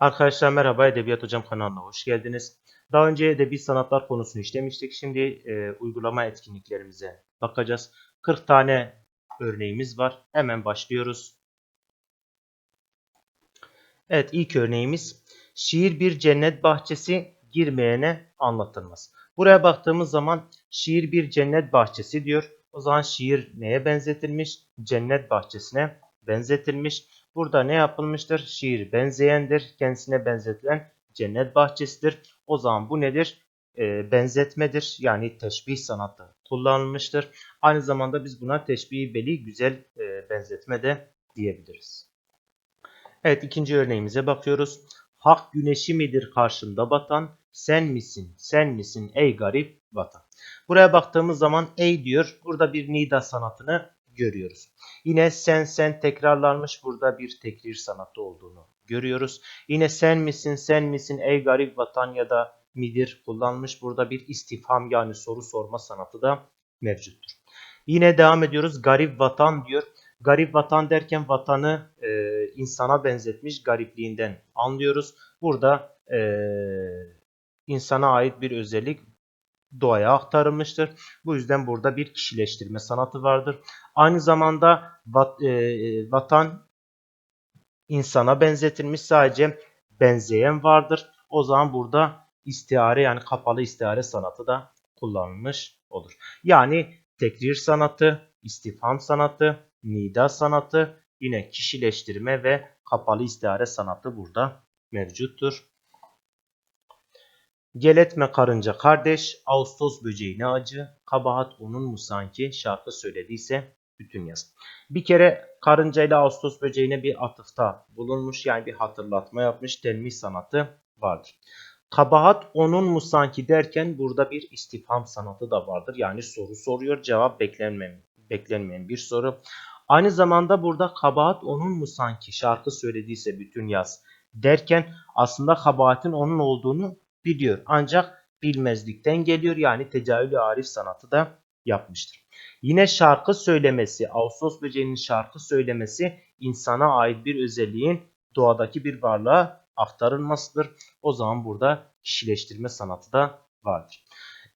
Arkadaşlar merhaba Edebiyat Hocam kanalına hoş geldiniz. Daha önce edebi sanatlar konusunu işlemiştik. Şimdi e, uygulama etkinliklerimize bakacağız. 40 tane örneğimiz var. Hemen başlıyoruz. Evet ilk örneğimiz şiir bir cennet bahçesi girmeyene anlatılmaz. Buraya baktığımız zaman şiir bir cennet bahçesi diyor. O zaman şiir neye benzetilmiş? Cennet bahçesine benzetilmiş. Burada ne yapılmıştır? Şiir benzeyendir. Kendisine benzetilen cennet bahçesidir. O zaman bu nedir? E, benzetmedir. Yani teşbih sanatı kullanılmıştır. Aynı zamanda biz buna teşbih beli güzel e, benzetme de diyebiliriz. Evet ikinci örneğimize bakıyoruz. Hak güneşi midir karşımda batan? Sen misin, sen misin ey garip vatan? Buraya baktığımız zaman ey diyor. Burada bir nida sanatını görüyoruz. Yine sen sen tekrarlanmış burada bir tekrir sanatı olduğunu görüyoruz. Yine sen misin sen misin ey garip vatan ya da midir kullanmış burada bir istifham yani soru sorma sanatı da mevcuttur. Yine devam ediyoruz garip vatan diyor. Garip vatan derken vatanı e, insana benzetmiş garipliğinden anlıyoruz. Burada e, insana ait bir özellik doğaya aktarılmıştır. Bu yüzden burada bir kişileştirme sanatı vardır. Aynı zamanda vat, e, vatan insana benzetilmiş sadece benzeyen vardır. O zaman burada istihare yani kapalı istihare sanatı da kullanılmış olur. Yani tekrir sanatı, istifham sanatı, nida sanatı, yine kişileştirme ve kapalı istihare sanatı burada mevcuttur. Gel etme karınca kardeş, Ağustos böceğine acı, kabahat onun mu sanki şarkı söylediyse bütün yaz. Bir kere karınca ile Ağustos böceğine bir atıfta bulunmuş yani bir hatırlatma yapmış telmih sanatı vardır. Kabahat onun mu sanki derken burada bir istifham sanatı da vardır. Yani soru soruyor cevap beklenmeyen, beklenmeyen bir soru. Aynı zamanda burada kabahat onun mu sanki şarkı söylediyse bütün yaz derken aslında kabahatin onun olduğunu biliyor. Ancak bilmezlikten geliyor yani tecavülü arif sanatı da yapmıştır. Yine şarkı söylemesi, Ağustos böceğinin şarkı söylemesi insana ait bir özelliğin doğadaki bir varlığa aktarılmasıdır. O zaman burada kişileştirme sanatı da vardır.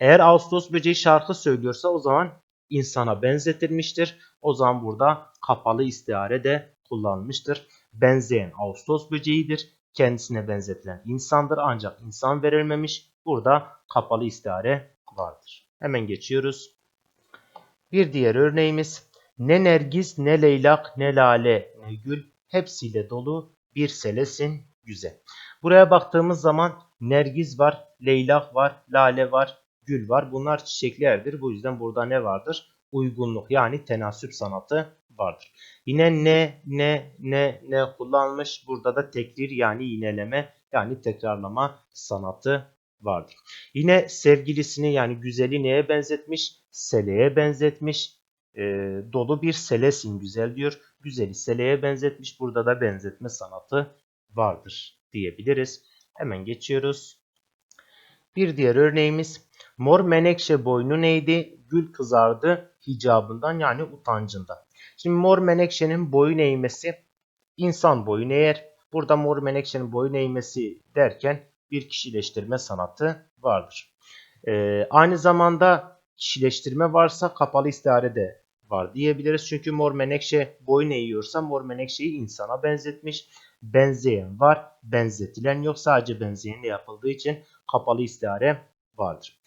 Eğer Ağustos böceği şarkı söylüyorsa o zaman insana benzetilmiştir. O zaman burada kapalı istihare de kullanılmıştır. Benzeyen Ağustos böceğidir. Kendisine benzetilen insandır ancak insan verilmemiş. Burada kapalı istihare vardır. Hemen geçiyoruz. Bir diğer örneğimiz ne nergis ne leylak ne lale ne gül hepsiyle dolu bir selesin güzel. Buraya baktığımız zaman nergiz var, leylak var, lale var, gül var. Bunlar çiçeklerdir. Bu yüzden burada ne vardır? Uygunluk yani tenasüp sanatı vardır. Yine ne, ne, ne, ne kullanmış. Burada da tekrir yani yineleme yani tekrarlama sanatı vardır. Yine sevgilisini yani güzeli neye benzetmiş? Seleye benzetmiş. E, dolu bir selesin güzel diyor. Güzeli seleye benzetmiş. Burada da benzetme sanatı vardır diyebiliriz. Hemen geçiyoruz. Bir diğer örneğimiz mor menekşe boynu neydi? Gül kızardı hicabından yani utancından. Şimdi mor menekşenin boyun eğmesi insan boyun eğer. Burada mor menekşenin boyun eğmesi derken bir kişileştirme sanatı vardır. Ee, aynı zamanda kişileştirme varsa kapalı istihare de var diyebiliriz. Çünkü mor menekşe boyun eğiyorsa mor menekşeyi insana benzetmiş. Benzeyen var, benzetilen yok. Sadece benzeyenle yapıldığı için kapalı istihare vardır.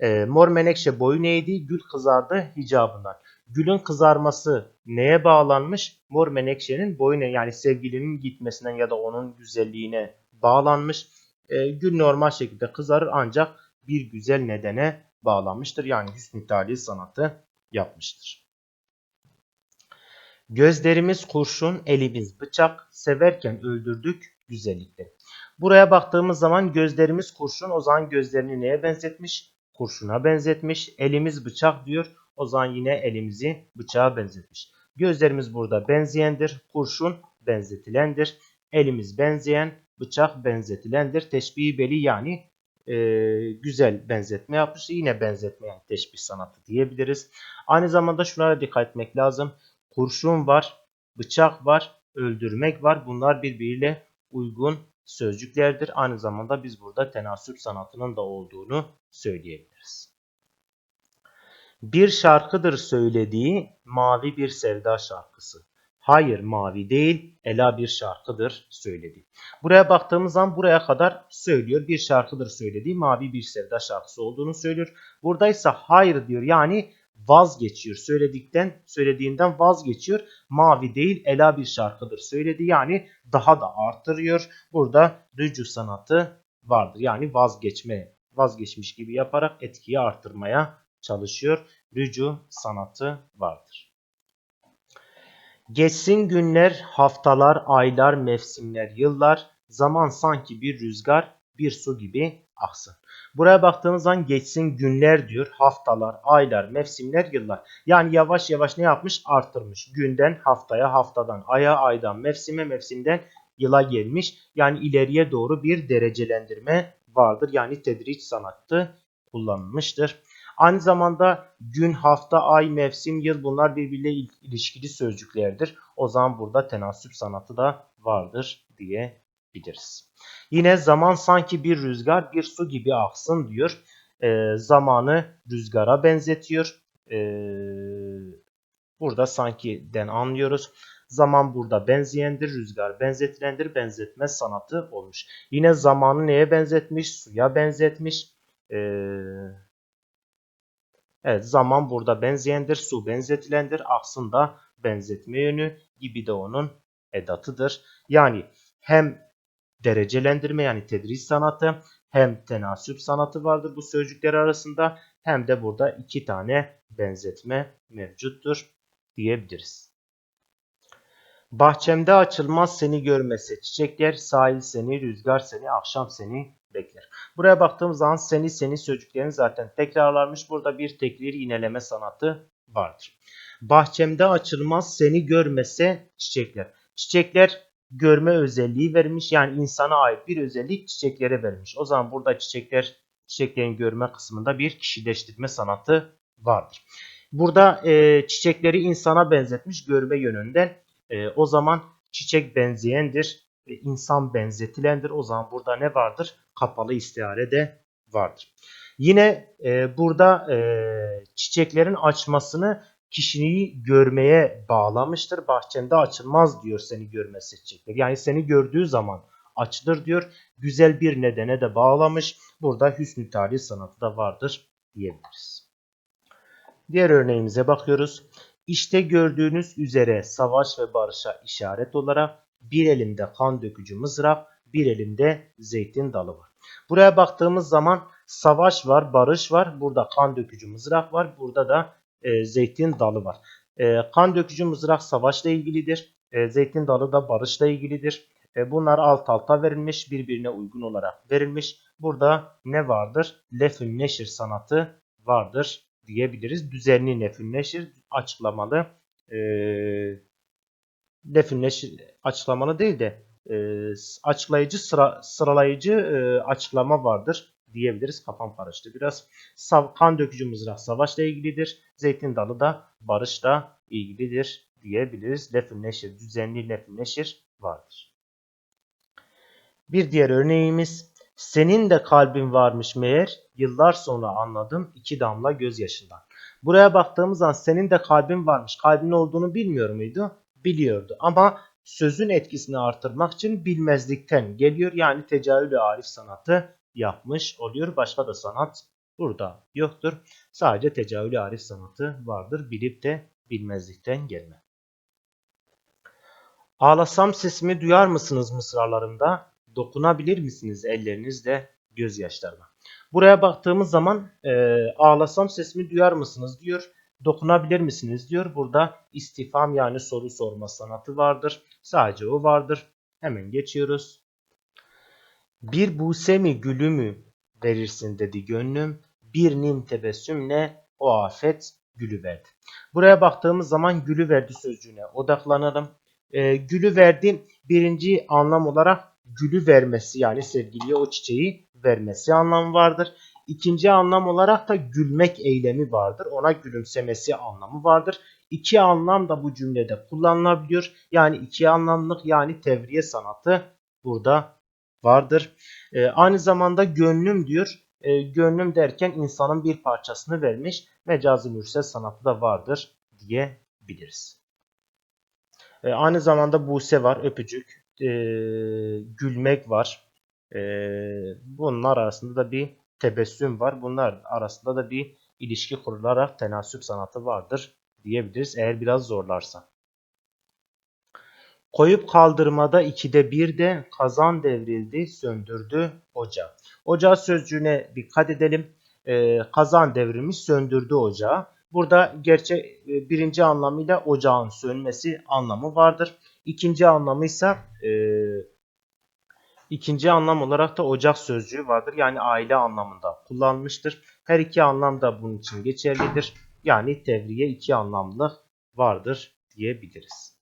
Ee, mor menekşe boyun eğdi, gül kızardı hicabından. Gülün kızarması neye bağlanmış? Mor menekşenin boyuna yani sevgilinin gitmesinden ya da onun güzelliğine bağlanmış. E, gül normal şekilde kızarır ancak bir güzel nedene bağlanmıştır. Yani hüsnü tali sanatı yapmıştır. Gözlerimiz kurşun, elimiz bıçak, severken öldürdük güzellikleri. Buraya baktığımız zaman gözlerimiz kurşun, o zaman gözlerini neye benzetmiş? Kurşuna benzetmiş. Elimiz bıçak diyor. O zaman yine elimizi bıçağa benzetmiş. Gözlerimiz burada benzeyendir. Kurşun benzetilendir. Elimiz benzeyen, bıçak benzetilendir. Teşbih beli yani e, güzel benzetme yapmış. Yine benzetme yani teşbih sanatı diyebiliriz. Aynı zamanda şunlara dikkat etmek lazım. Kurşun var, bıçak var, öldürmek var. Bunlar birbiriyle uygun sözcüklerdir. Aynı zamanda biz burada tenasüp sanatının da olduğunu söyleyebiliriz. Bir şarkıdır söylediği mavi bir sevda şarkısı. Hayır mavi değil Ela bir şarkıdır söyledi. Buraya baktığımız zaman buraya kadar söylüyor. Bir şarkıdır söylediği mavi bir sevda şarkısı olduğunu söylüyor. Buradaysa hayır diyor. Yani vazgeçiyor. Söyledikten, söylediğinden vazgeçiyor. Mavi değil Ela bir şarkıdır söyledi. Yani daha da artırıyor. Burada rücu sanatı vardır. Yani vazgeçme, vazgeçmiş gibi yaparak etkiyi artırmaya çalışıyor. Rücu sanatı vardır. Geçsin günler, haftalar, aylar, mevsimler, yıllar, zaman sanki bir rüzgar, bir su gibi aksın. Buraya baktığımız zaman geçsin günler diyor, haftalar, aylar, mevsimler, yıllar. Yani yavaş yavaş ne yapmış? Artırmış. Günden haftaya, haftadan aya, aydan mevsime, mevsimden yıla gelmiş. Yani ileriye doğru bir derecelendirme vardır. Yani tedriç sanatı kullanılmıştır. Aynı zamanda gün, hafta, ay, mevsim, yıl bunlar birbiriyle ilişkili sözcüklerdir. O zaman burada tenasüp sanatı da vardır diyebiliriz. Yine zaman sanki bir rüzgar, bir su gibi aksın diyor. E, zamanı rüzgara benzetiyor. E, burada sanki den anlıyoruz. Zaman burada benzeyendir, rüzgar benzetilendir, benzetme sanatı olmuş. Yine zamanı neye benzetmiş? Suya benzetmiş. Eee Evet zaman burada benzeyendir, su benzetilendir, aksın da benzetme yönü gibi de onun edatıdır. Yani hem derecelendirme yani tedris sanatı hem tenasüp sanatı vardır bu sözcükler arasında hem de burada iki tane benzetme mevcuttur diyebiliriz. Bahçemde açılmaz seni görmese çiçekler, sahil seni, rüzgar seni, akşam seni bekler. Buraya baktığımız zaman seni seni sözcüklerini zaten tekrarlarmış. Burada bir tekrir yineleme sanatı vardır. Bahçemde açılmaz seni görmese çiçekler. Çiçekler görme özelliği vermiş. Yani insana ait bir özellik çiçeklere vermiş. O zaman burada çiçekler çiçeklerin görme kısmında bir kişileştirme sanatı vardır. Burada e, çiçekleri insana benzetmiş görme yönünden. E, o zaman çiçek benzeyendir insan benzetilendir. O zaman burada ne vardır? Kapalı istihare de vardır. Yine e, burada e, çiçeklerin açmasını kişiyi görmeye bağlamıştır. Bahçende açılmaz diyor seni görmesi çiçekler. Yani seni gördüğü zaman açılır diyor. Güzel bir nedene de bağlamış. Burada hüsnü tarih sanatı da vardır diyebiliriz. Diğer örneğimize bakıyoruz. İşte gördüğünüz üzere savaş ve barışa işaret olarak bir elimde kan dökücü mızrak, bir elimde zeytin dalı var. Buraya baktığımız zaman savaş var, barış var. Burada kan dökücü mızrak var. Burada da e, zeytin dalı var. E, kan dökücü mızrak savaşla ilgilidir. E, zeytin dalı da barışla ilgilidir. E, bunlar alt alta verilmiş, birbirine uygun olarak verilmiş. Burada ne vardır? Lefün neşir sanatı vardır diyebiliriz. Düzenli lefün neşir açıklamalı. E, lefün neşir açıklamalı değil de e, açıklayıcı sıra, sıralayıcı e, açıklama vardır diyebiliriz. Kafam karıştı biraz. Sav, kan dökücü mızrak savaşla ilgilidir. Zeytin dalı da barışla ilgilidir diyebiliriz. Neşir, düzenli neşir vardır. Bir diğer örneğimiz senin de kalbin varmış meğer yıllar sonra anladım iki damla gözyaşından. Buraya baktığımız zaman senin de kalbin varmış. Kalbin olduğunu bilmiyor muydu? Biliyordu ama sözün etkisini artırmak için bilmezlikten geliyor. Yani tecavülü arif sanatı yapmış oluyor. Başka da sanat burada yoktur. Sadece tecavülü arif sanatı vardır. Bilip de bilmezlikten gelme. Ağlasam sesimi duyar mısınız mısralarımda? Dokunabilir misiniz ellerinizle gözyaşlarıma? Buraya baktığımız zaman e, ağlasam sesimi duyar mısınız diyor dokunabilir misiniz diyor. Burada istifam yani soru sorma sanatı vardır. Sadece o vardır. Hemen geçiyoruz. Bir buse mi gülü mü verirsin dedi gönlüm. Bir nim tebessümle o afet gülü verdi. Buraya baktığımız zaman gülü verdi sözcüğüne odaklanalım. E, gülü verdi birinci anlam olarak gülü vermesi yani sevgiliye o çiçeği vermesi anlamı vardır. İkinci anlam olarak da gülmek eylemi vardır. Ona gülümsemesi anlamı vardır. İki anlam da bu cümlede kullanılabiliyor. Yani iki anlamlık yani tevriye sanatı burada vardır. E, aynı zamanda gönlüm diyor. E, gönlüm derken insanın bir parçasını vermiş. Mecazi mürsel sanatı da vardır diyebiliriz. E, aynı zamanda buse var, öpücük, e, gülmek var. E, bunlar arasında da bir tebessüm var. Bunlar arasında da bir ilişki kurularak tenasüp sanatı vardır diyebiliriz eğer biraz zorlarsa. Koyup kaldırmada ikide bir de kazan devrildi, söndürdü ocağı. Ocağı sözcüğüne dikkat edelim. Ee, kazan devrilmiş, söndürdü ocağı. Burada gerçek e, birinci anlamıyla ocağın sönmesi anlamı vardır. İkinci anlamı ise e, ikinci anlam olarak da ocak sözcüğü vardır. Yani aile anlamında kullanmıştır. Her iki anlam da bunun için geçerlidir. Yani tevriye iki anlamlı vardır diyebiliriz.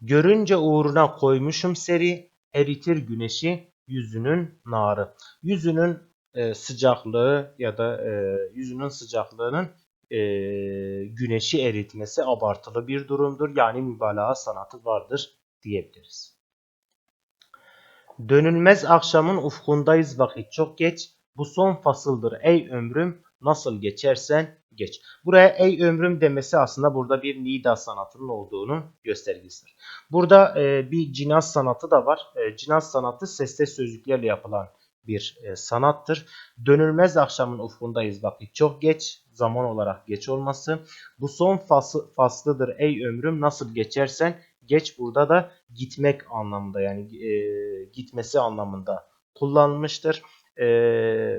Görünce uğruna koymuşum seri, eritir güneşi yüzünün narı. Yüzünün e, sıcaklığı ya da e, yüzünün sıcaklığının e, güneşi eritmesi abartılı bir durumdur. Yani mübalağa sanatı vardır diyebiliriz. Dönülmez akşamın ufkundayız vakit çok geç. Bu son fasıldır ey ömrüm nasıl geçersen geç. Buraya ey ömrüm demesi aslında burada bir nida sanatının olduğunu göstergesidir. Burada e, bir cinaz sanatı da var. E, cinaz sanatı sesli sözcüklerle yapılan bir e, sanattır. Dönülmez akşamın ufkundayız vakit çok geç. Zaman olarak geç olması. Bu son faslı, faslıdır ey ömrüm nasıl geçersen geç burada da gitmek anlamında yani e, gitmesi anlamında kullanılmıştır. E,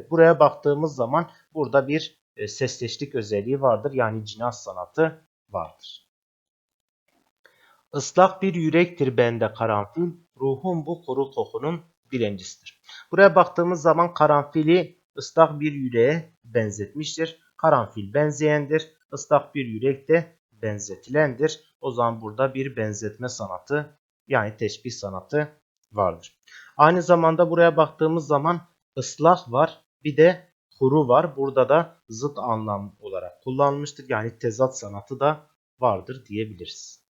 buraya baktığımız zaman burada bir e, sesleşlik özelliği vardır. Yani cinaz sanatı vardır. Islak bir yürektir bende karanfil, ruhum bu kuru kokunun birincisidir. Buraya baktığımız zaman karanfili ıslak bir yüreğe benzetmiştir. Karanfil benzeyendir. Islak bir yürek de benzetilendir. O zaman burada bir benzetme sanatı yani teşbih sanatı vardır. Aynı zamanda buraya baktığımız zaman ıslak var bir de kuru var. Burada da zıt anlam olarak kullanılmıştır. Yani tezat sanatı da vardır diyebiliriz.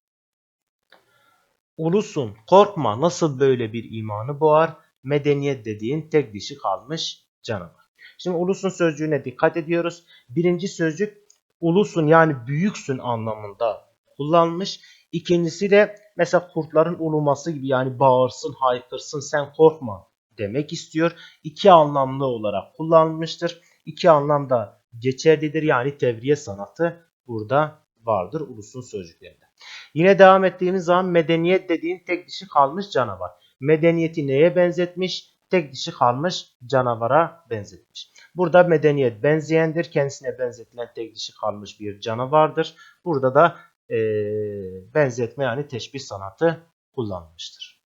Ulusun korkma nasıl böyle bir imanı boğar medeniyet dediğin tek dişi kalmış canavar. Şimdi ulusun sözcüğüne dikkat ediyoruz. Birinci sözcük ulusun yani büyüksün anlamında kullanmış. İkincisi de mesela kurtların uluması gibi yani bağırsın, haykırsın, sen korkma demek istiyor. İki anlamlı olarak kullanılmıştır. İki anlamda geçerlidir yani tevriye sanatı burada vardır ulusun sözcüklerinde. Yine devam ettiğimiz zaman medeniyet dediğin tek dişi kalmış canavar. Medeniyeti neye benzetmiş? Tek dişi kalmış canavara benzetmiş. Burada medeniyet benzeyendir. Kendisine benzetilen tek dişi kalmış bir canavardır. Burada da e, benzetme yani teşbih sanatı kullanılmıştır.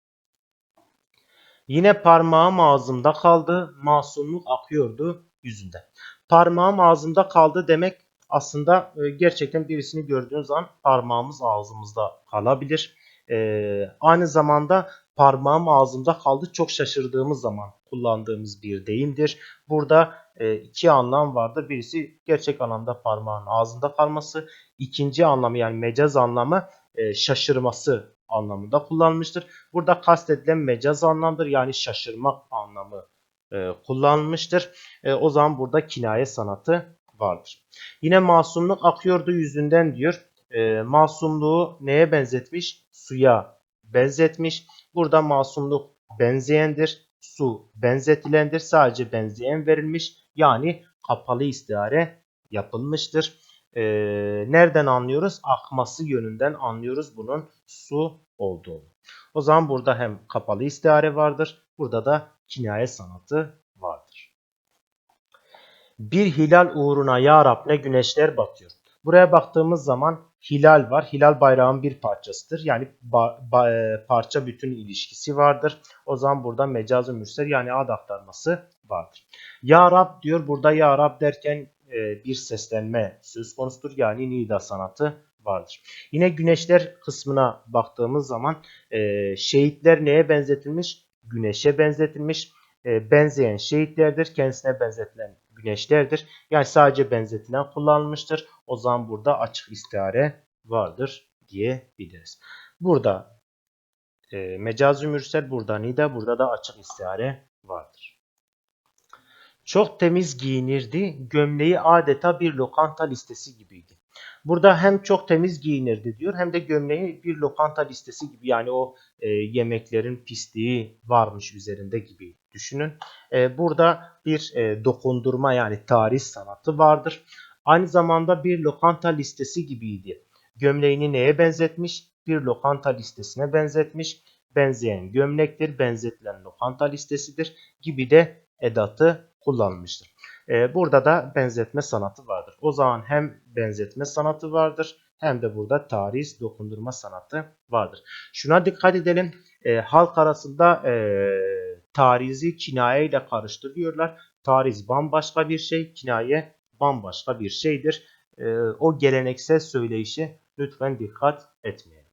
Yine parmağım ağzımda kaldı, masumluk akıyordu yüzünde. Parmağım ağzımda kaldı demek aslında e, gerçekten birisini gördüğünüz zaman parmağımız ağzımızda kalabilir. E, aynı zamanda parmağım ağzımda kaldı çok şaşırdığımız zaman kullandığımız bir deyimdir. Burada e, iki anlam vardır. Birisi gerçek anlamda parmağın ağzında kalması. İkinci anlamı yani mecaz anlamı e, şaşırması anlamında kullanılmıştır. Burada kastedilen mecaz anlamdır yani şaşırmak anlamı e, kullanılmıştır. E, o zaman burada kinaye sanatı vardır. Yine masumluk akıyordu yüzünden diyor. E, masumluğu neye benzetmiş? Suya benzetmiş. Burada masumluk benzeyendir. Su benzetilendir. Sadece benzeyen verilmiş. Yani kapalı istihare yapılmıştır. Ee, nereden anlıyoruz? Akması yönünden anlıyoruz bunun su olduğunu. O zaman burada hem kapalı istihare vardır. Burada da kinaye sanatı vardır. Bir hilal uğruna ya Rab ne güneşler batıyor. Buraya baktığımız zaman hilal var. Hilal bayrağın bir parçasıdır. Yani e, parça bütün ilişkisi vardır. O zaman burada mecazı mürsel yani ad aktarması vardır. Ya Rab diyor. Burada Ya Rab derken e, bir seslenme söz konusudur. Yani nida sanatı vardır. Yine güneşler kısmına baktığımız zaman e, şehitler neye benzetilmiş? Güneşe benzetilmiş. E, benzeyen şehitlerdir. Kendisine benzetilen güneşlerdir. Yani sadece benzetilen kullanılmıştır. O zaman burada açık istihare vardır diyebiliriz. Burada e, mecazi mürsel burada nida burada da açık istihare vardır. Çok temiz giyinirdi. Gömleği adeta bir lokanta listesi gibiydi. Burada hem çok temiz giyinirdi diyor hem de gömleği bir lokanta listesi gibi yani o e, yemeklerin pisliği varmış üzerinde gibi düşünün. E, burada bir e, dokundurma yani tarih sanatı vardır. Aynı zamanda bir lokanta listesi gibiydi. Gömleğini neye benzetmiş? Bir lokanta listesine benzetmiş. Benzeyen gömlektir, benzetilen lokanta listesidir gibi de edatı kullanmıştır. Ee, burada da benzetme sanatı vardır. O zaman hem benzetme sanatı vardır hem de burada tariz dokundurma sanatı vardır. Şuna dikkat edelim. Ee, halk arasında e, tarizi kinaye ile karıştırıyorlar. Tariz bambaşka bir şey, kinaye bambaşka bir şeydir. Ee, o geleneksel söyleyişi lütfen dikkat etmeyin.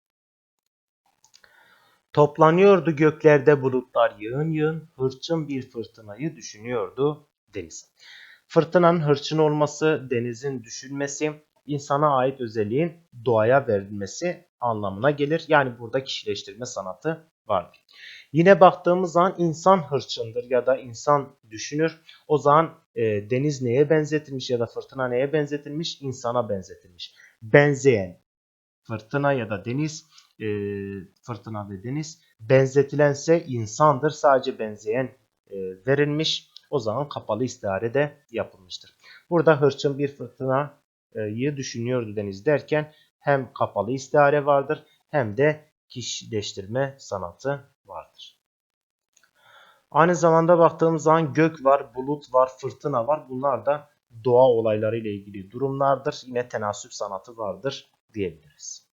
Toplanıyordu göklerde bulutlar yığın yığın, hırçın bir fırtınayı düşünüyordu deniz. Fırtınanın hırçın olması, denizin düşünmesi, insana ait özelliğin doğaya verilmesi anlamına gelir. Yani burada kişileştirme sanatı vardır. Yine baktığımız zaman insan hırçındır ya da insan düşünür. O zaman e, deniz neye benzetilmiş ya da fırtına neye benzetilmiş? İnsana benzetilmiş. Benzeyen fırtına ya da deniz, e, fırtına ve deniz benzetilense insandır. Sadece benzeyen e, verilmiş. O zaman kapalı istihare de yapılmıştır. Burada hırçın bir fırtınayı düşünüyordu deniz derken hem kapalı istihare vardır hem de kişileştirme sanatı vardır. Aynı zamanda baktığımız zaman gök var, bulut var, fırtına var. Bunlar da doğa olayları ile ilgili durumlardır. Yine tenasüp sanatı vardır diyebiliriz.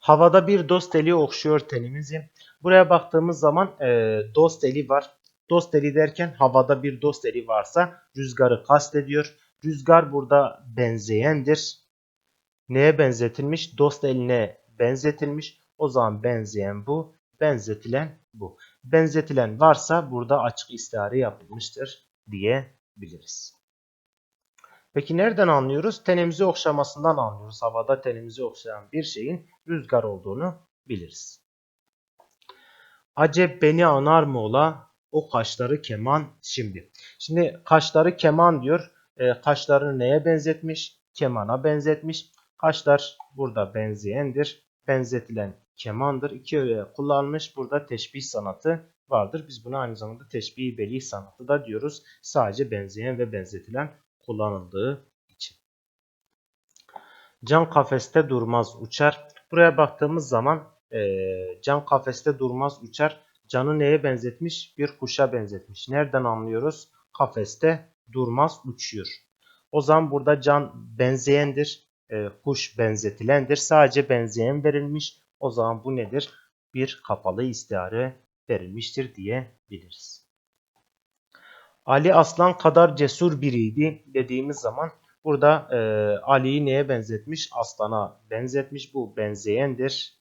Havada bir dost eli okşuyor tenimizi. Buraya baktığımız zaman e, dost eli var. Dost eli derken havada bir dost eli varsa rüzgarı kastediyor. Rüzgar burada benzeyendir. Neye benzetilmiş? Dost eline benzetilmiş. O zaman benzeyen bu, benzetilen bu. Benzetilen varsa burada açık istihare yapılmıştır diyebiliriz. Peki nereden anlıyoruz? Tenimizi okşamasından anlıyoruz. Havada tenimizi okşayan bir şeyin rüzgar olduğunu biliriz. Acep beni anar mı ola? O kaşları keman şimdi. Şimdi kaşları keman diyor. E, kaşlarını neye benzetmiş? Kemana benzetmiş. Kaşlar burada benzeyendir. Benzetilen kemandır. İki öğe kullanmış. Burada teşbih sanatı vardır. Biz buna aynı zamanda teşbih beli sanatı da diyoruz. Sadece benzeyen ve benzetilen kullanıldığı için. Can kafeste durmaz uçar. Buraya baktığımız zaman e, can kafeste durmaz uçar. Canı neye benzetmiş? Bir kuşa benzetmiş. Nereden anlıyoruz? Kafeste durmaz uçuyor. O zaman burada can benzeyendir. E, kuş benzetilendir. Sadece benzeyen verilmiş. O zaman bu nedir? Bir kapalı istihare verilmiştir diyebiliriz. Ali aslan kadar cesur biriydi dediğimiz zaman burada e, Ali'yi neye benzetmiş? Aslana benzetmiş. Bu benzeyendir.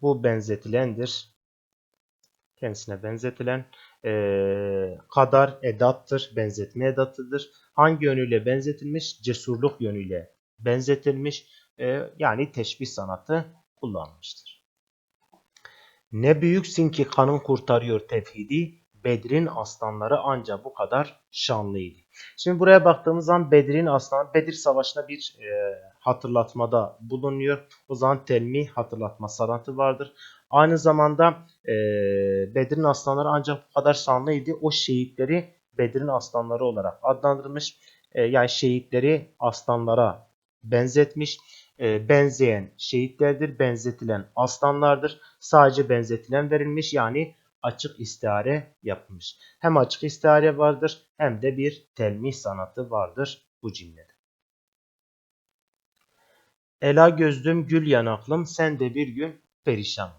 Bu benzetilendir. Kendisine benzetilen e, kadar edattır. Benzetme edatıdır. Hangi yönüyle benzetilmiş? Cesurluk yönüyle benzetilmiş. E, yani teşbih sanatı kullanmıştır. Ne büyüksün ki kanın kurtarıyor tevhidi. Bedir'in aslanları ancak bu kadar şanlıydı. Şimdi buraya baktığımız zaman Bedir'in aslanı Bedir Savaşı'na bir e, hatırlatmada bulunuyor. O zaman telmi hatırlatma sanatı vardır. Aynı zamanda e, Bedir'in aslanları ancak bu kadar şanlıydı. O şehitleri Bedir'in aslanları olarak adlandırmış. E, yani şehitleri aslanlara benzetmiş. E, benzeyen şehitlerdir. Benzetilen aslanlardır. Sadece benzetilen verilmiş. Yani açık istihare yapılmış. Hem açık istihare vardır hem de bir telmih sanatı vardır bu cümlede. Ela gözlüm gül yanaklım sen de bir gün perişan.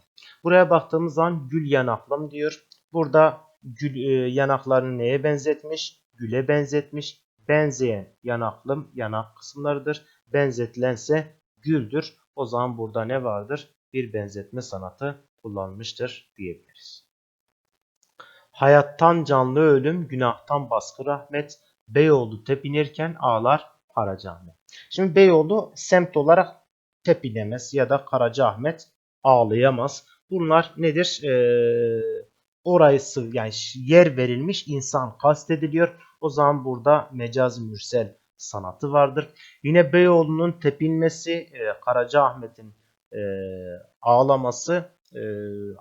Buraya baktığımız zaman gül yanaklım diyor. Burada gül e, yanaklarını neye benzetmiş? Güle benzetmiş. Benzeyen yanaklım yanak kısımlarıdır. Benzetilense güldür. O zaman burada ne vardır? Bir benzetme sanatı kullanmıştır diyebiliriz. Hayattan canlı ölüm, günahtan baskı rahmet. Beyoğlu tepinirken ağlar Karacaahmet. Şimdi Beyoğlu semt olarak tepinemez ya da Karacaahmet ağlayamaz. bunlar nedir? Ee, orayısı yani yer verilmiş insan kastediliyor. O zaman burada mecaz mürsel sanatı vardır. Yine Beyoğlu'nun tepinmesi, e, Karacaahmet'in e, ağlaması e,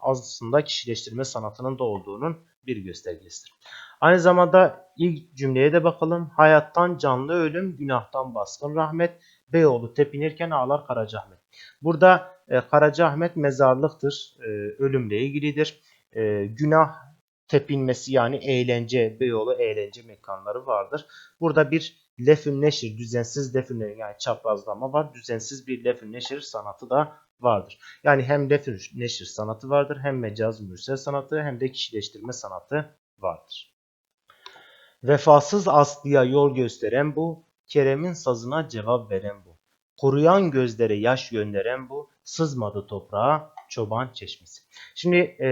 aslında kişileştirme sanatının da olduğunun bir göstergesidir. Aynı zamanda ilk cümleye de bakalım. Hayattan canlı ölüm, günahtan baskın rahmet. Beyoğlu tepinirken ağlar Karacaahmet. Burada e, Karacaahmet mezarlıktır. E, ölümle ilgilidir. E, günah tepinmesi yani eğlence, Beyoğlu eğlence mekanları vardır. Burada bir lefün neşir, düzensiz lefün yani çaprazlama var. Düzensiz bir lefün neşir sanatı da vardır. Yani hem lefün neşir sanatı vardır, hem mecaz mürsel sanatı, hem de kişileştirme sanatı vardır. Vefasız Aslı'ya yol gösteren bu, Kerem'in sazına cevap veren bu. Kuruyan gözlere yaş gönderen bu, sızmadı toprağa çoban çeşmesi. Şimdi e,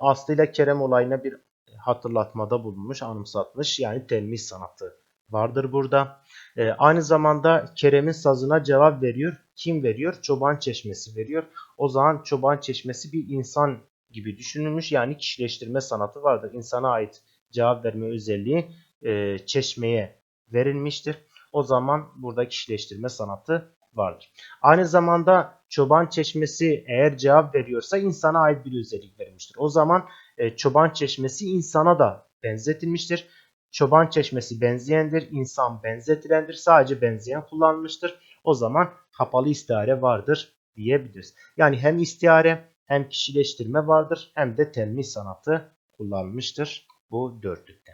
Aslı ile Kerem olayına bir hatırlatmada bulunmuş, anımsatmış. Yani telmis sanatı vardır burada. E, aynı zamanda Kerem'in sazına cevap veriyor. Kim veriyor? Çoban çeşmesi veriyor. O zaman çoban çeşmesi bir insan gibi düşünülmüş. Yani kişileştirme sanatı vardır. İnsana ait cevap verme özelliği e, çeşmeye verilmiştir. O zaman burada kişileştirme sanatı vardır. Aynı zamanda çoban çeşmesi eğer cevap veriyorsa insana ait bir özellik vermiştir. O zaman e, çoban çeşmesi insana da benzetilmiştir. Çoban çeşmesi benzeyendir, insan benzetilendir. Sadece benzeyen kullanılmıştır. O zaman kapalı istihare vardır diyebiliriz. Yani hem istihare hem kişileştirme vardır hem de telmis sanatı kullanılmıştır bu dörtlükte.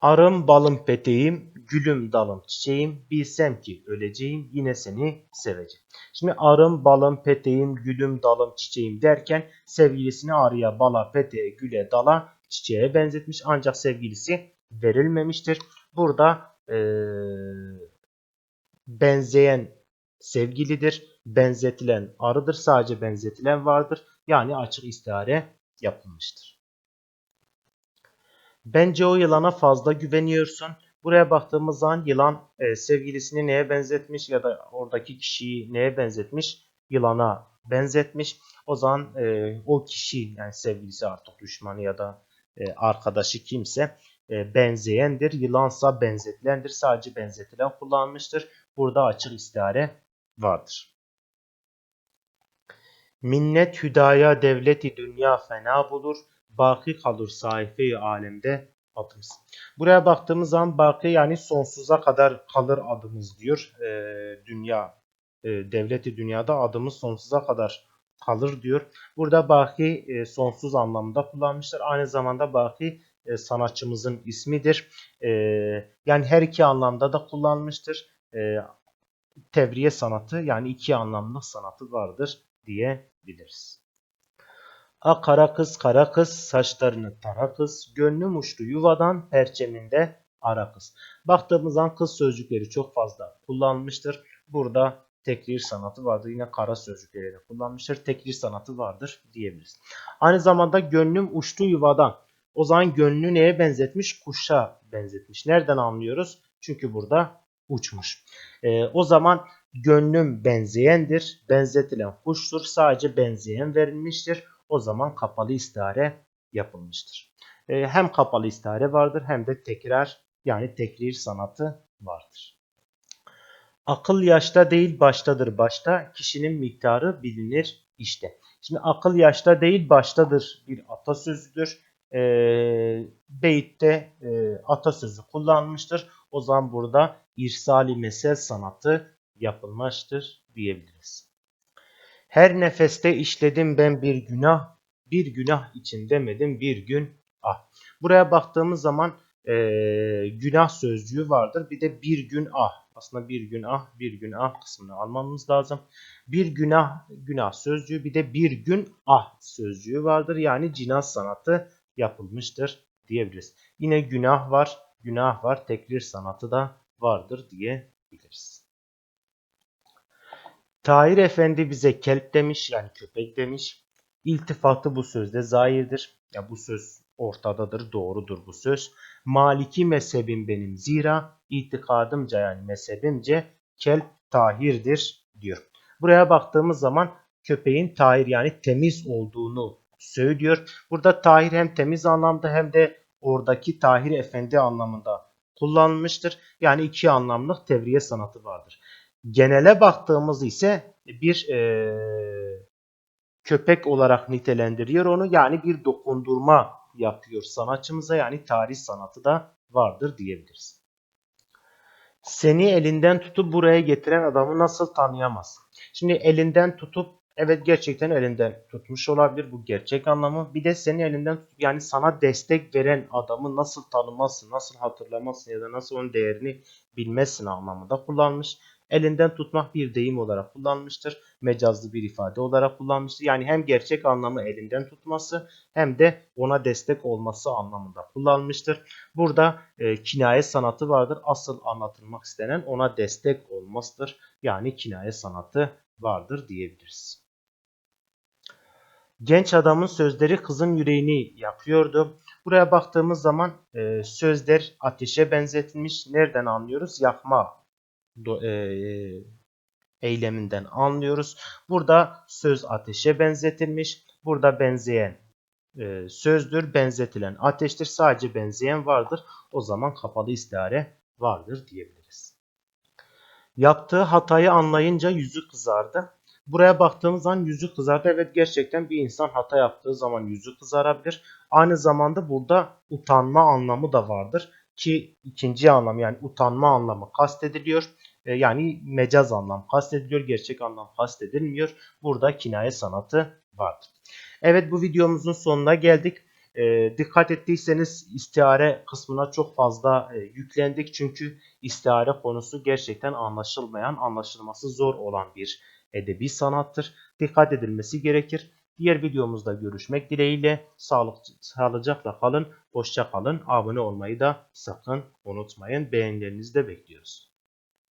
Arım balım peteğim, gülüm dalım çiçeğim, bilsem ki öleceğim yine seni seveceğim. Şimdi arım balım peteğim, gülüm dalım çiçeğim derken sevgilisini arıya, bala, peteğe, güle, dala, çiçeğe benzetmiş ancak sevgilisi verilmemiştir. Burada eee, benzeyen sevgilidir, benzetilen arıdır, sadece benzetilen vardır. Yani açık istihare yapılmıştır. Bence o yılana fazla güveniyorsun. Buraya baktığımız zaman yılan e, sevgilisini neye benzetmiş ya da oradaki kişiyi neye benzetmiş? Yılana benzetmiş. O zaman e, o kişi yani sevgilisi artık düşmanı ya da e, arkadaşı kimse e, benzeyendir. Yılansa benzetilendir. Sadece benzetilen kullanmıştır. Burada açık istihare vardır. Minnet hüdaya devleti dünya fena bulur. Baki kalır sahife alemde adımız. Buraya baktığımız zaman baki yani sonsuza kadar kalır adımız diyor. Ee, dünya e, devleti dünyada adımız sonsuza kadar kalır diyor. Burada baki e, sonsuz anlamında kullanmışlar. Aynı zamanda baki e, sanatçımızın ismidir. E, yani her iki anlamda da kullanmıştır. E, tevriye sanatı yani iki anlamlı sanatı vardır diyebiliriz. A kara kız kara kız saçlarını tara kız gönlüm uçtu yuvadan perçeminde ara kız. Baktığımız zaman kız sözcükleri çok fazla kullanılmıştır. Burada tekrir sanatı vardır. Yine kara sözcükleri de kullanmıştır. Tekrir sanatı vardır diyebiliriz. Aynı zamanda gönlüm uçtu yuvadan. O zaman gönlü neye benzetmiş? Kuşa benzetmiş. Nereden anlıyoruz? Çünkü burada uçmuş. Ee, o zaman gönlüm benzeyendir. Benzetilen kuştur. Sadece benzeyen verilmiştir. O zaman kapalı istihare yapılmıştır. Ee, hem kapalı istihare vardır hem de tekrar yani tekrir sanatı vardır. Akıl yaşta değil baştadır başta. Kişinin miktarı bilinir işte. Şimdi akıl yaşta değil baştadır bir atasözüdür. E, beytte e, atasözü kullanmıştır. O zaman burada irsali mesel sanatı yapılmıştır diyebiliriz. Her nefeste işledim ben bir günah, bir günah için demedim bir gün ah. Buraya baktığımız zaman e, günah sözcüğü vardır. Bir de bir gün ah. Aslında bir gün ah, bir gün ah kısmını almamız lazım. Bir günah, günah sözcüğü bir de bir gün ah sözcüğü vardır. Yani cinaz sanatı yapılmıştır diyebiliriz. Yine günah var, günah var, tekrir sanatı da vardır diyebiliriz. Tahir Efendi bize kelp demiş yani köpek demiş. İltifatı bu sözde zahirdir. Ya bu söz ortadadır, doğrudur bu söz. Maliki mezhebim benim zira itikadımca yani mezhebimce kelp tahirdir diyor. Buraya baktığımız zaman köpeğin tahir yani temiz olduğunu söylüyor. Burada tahir hem temiz anlamda hem de oradaki tahir efendi anlamında kullanılmıştır. Yani iki anlamlık tevriye sanatı vardır. Genele baktığımız ise bir eee, köpek olarak nitelendiriyor onu. Yani bir dokundurma yapıyor sanatçımıza yani tarih sanatı da vardır diyebiliriz. Seni elinden tutup buraya getiren adamı nasıl tanıyamaz? Şimdi elinden tutup evet gerçekten elinden tutmuş olabilir bu gerçek anlamı. Bir de seni elinden tutup yani sana destek veren adamı nasıl tanımazsın, nasıl hatırlamazsın ya da nasıl onun değerini bilmezsin anlamında kullanmış. Elinden tutmak bir deyim olarak kullanmıştır. Mecazlı bir ifade olarak kullanmıştır. Yani hem gerçek anlamı elinden tutması hem de ona destek olması anlamında kullanmıştır. Burada e, kinaye sanatı vardır. Asıl anlatılmak istenen ona destek olmasıdır. Yani kinaye sanatı vardır diyebiliriz. Genç adamın sözleri kızın yüreğini yakıyordu. Buraya baktığımız zaman e, sözler ateşe benzetilmiş. Nereden anlıyoruz? Yakma e, eyleminden anlıyoruz. Burada söz ateşe benzetilmiş. Burada benzeyen e, sözdür, benzetilen ateştir. Sadece benzeyen vardır. O zaman kapalı istihare vardır diyebiliriz. Yaptığı hatayı anlayınca yüzü kızardı. Buraya baktığımız zaman yüzü kızardı. Evet gerçekten bir insan hata yaptığı zaman yüzü kızarabilir. Aynı zamanda burada utanma anlamı da vardır. Ki ikinci anlam yani utanma anlamı kastediliyor. E, yani mecaz anlam kastediliyor. Gerçek anlam kastedilmiyor. Burada kinaye sanatı vardır. Evet bu videomuzun sonuna geldik. E, dikkat ettiyseniz istihare kısmına çok fazla e, yüklendik. Çünkü istihare konusu gerçekten anlaşılmayan, anlaşılması zor olan bir edebi sanattır. Dikkat edilmesi gerekir. Diğer videomuzda görüşmek dileğiyle sağlık, sağlıcakla kalın, hoşça kalın. Abone olmayı da sakın unutmayın. Beğenilerinizi de bekliyoruz.